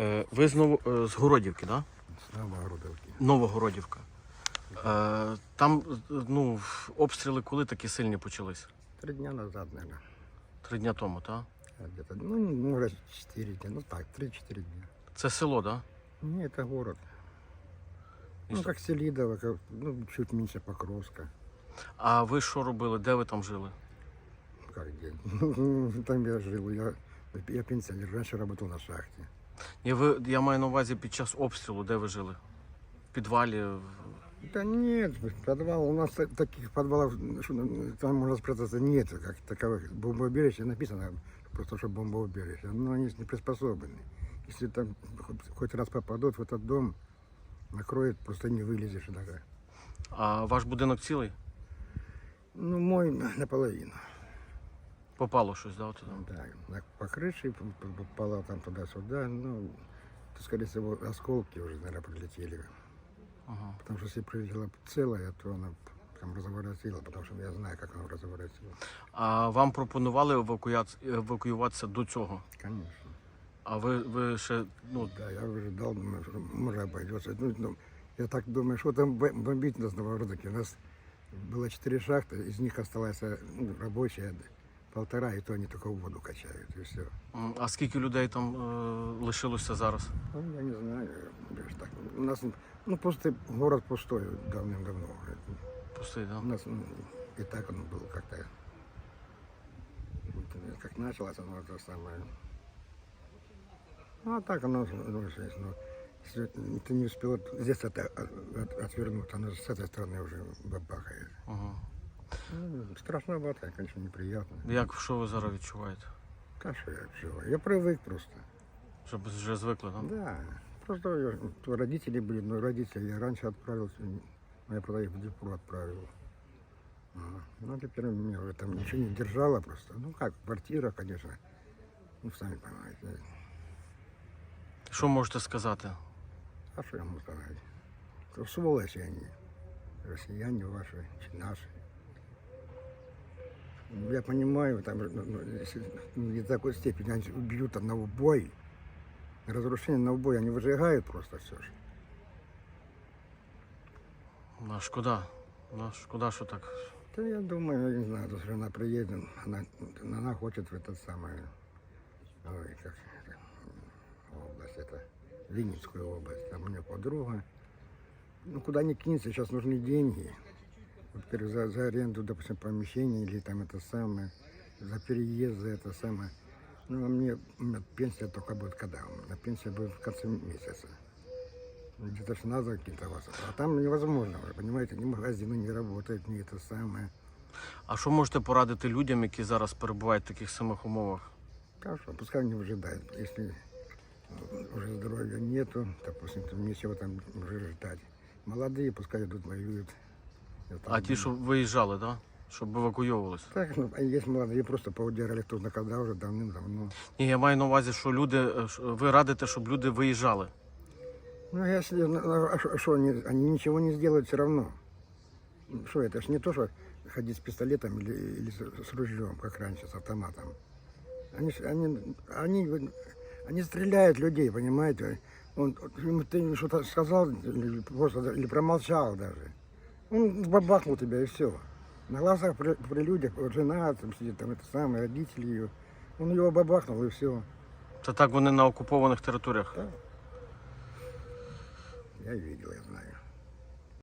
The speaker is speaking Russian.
Е, ви знову е, з Городівки, так? Да? Новогородовки. Новогородівка. Е, там е, ну, обстріли коли такі сильні почались? Три дня назад, наверное. Три дня тому, так? Где-то, ну, может, четыре дня. Ну так, три-четыре дня. Це село, так? Да? Не, это город. И Ну, что? как Селидово, как, ну, чуть меньше Покровска. А ви що робили? Де ви там жили? Как где? Там я жил. Я, я пенсионер. Раньше работал на шахте. Я, ви, я маю на увазі під час обстрілу, де ви жили? В підвалі? в- Да нет, подвал. У нас та- таких подвалов, что, ну, там можно спрятаться, нет, как таковых. Бомбоубежище написано, просто что бомбоубежище. Но они не приспособлены. Если там хоть, хоть раз попадут в этот дом, накроет, просто не вылезешь. иногда. А ваш будинок цілий? Ну, мой наполовину. Попало щось, да, туди? Да, на- по крыше п- п- попало там туда-сюда. Ну, то, скорее всего, осколки уже, наверное, прилетели. Ага. Потому что если прилетела целая, то она там разворотила, потому что я знаю, как она разворотила. А вам пропонували евакуя- евакуюватися до цього? Конечно. А ви, ви ще, ну, Да, я ожидал, думаю, что может обойдется. Ну, ну, я так думаю, что там бо- бомбить нас на Новогородке. У нас было четыре шахты, из них осталась ну, рабочая полтора, и то они только воду качают, и все. а скільки людей там е, лишилося зараз? Ну, я не знаю, я ж так. У нас, ну, просто город пустой давным-давно. Пустий, да? У нас ну, и так он был как-то, вот, э, как началось оно это самое. Ну, а так оно, ну, здесь, ну, если ты не успел здесь это, от- от- отвернуть, оно с этой стороны уже бабахает. Ага. Ну, страшновато, конечно, неприятно. Як що ви зараз відчуваєте? Каша я чего? Я привык просто. Щоб вже звикли, так? Да. Просто я- то родители были, но родители я раньше отправился, но я тогда их в Днепр отправил. Ага. Ну, теперь меня уже там ничего не держало просто. Ну как, квартира, конечно. Ну, сами понимаете. Що можете сказати? А что я могу сказать? То сволочи они. Россияне ваши, чи наши. Ну, Я понимаю, там, ну, ну, не такой степени они убьют там на убой. Разрушение на убой, они выжигают просто все же. А, шкода. Да, шкода, що так. Да я думаю, я не знаю, если она приедет, она, она хочет в этот самый, ой, как это, область, это, Винницкую область, там у нее подруга. Ну, куда ни кинется, сейчас нужны деньги. Во-первых, за, за аренду, допустим, помещения или там это самое, за переезд, за это самое. Ну, а мне, пенсия только будет когда? У меня пенсия будет в конце месяца. Ну, Где-то ж надо какие-то вас. А там невозможно, вы понимаете, ни магазины не работают, ни это самое. А що можете порадити людям, які зараз перебувають в таких самих умовах? Хорошо, пускай не выжидают. Если э, уже здоровья нету, допустим, то нечего там уже ждать. Молодые пускай идут, воюют. Я так А ті, думаю. що виїжджали, да? щоб евакуйовувалися? Так, ну, а есть молодые, просто поудирали кто на когда уже давным-давно. Ні, я маю на увазі, що люди, е, ш- ви радите, щоб люди виїжджали. Ну, если, ну, ну, а шо- шо они, они ничего не сделают все равно. Что это ж не то, что ходить с пистолетом или, или с, с ружьем, как раньше, с автоматом. Они, ж- они, они, они стреляют людей, понимаете? Он, ему ты что-то сказал или, просто, или промолчал даже. Он бабахнул тебя и все. На глазах при, при людях, вот жена там сидит, там это самое, родители ее. Он его бабахнул и все. Це так вони на окупованих територіях. Я видел, я знаю.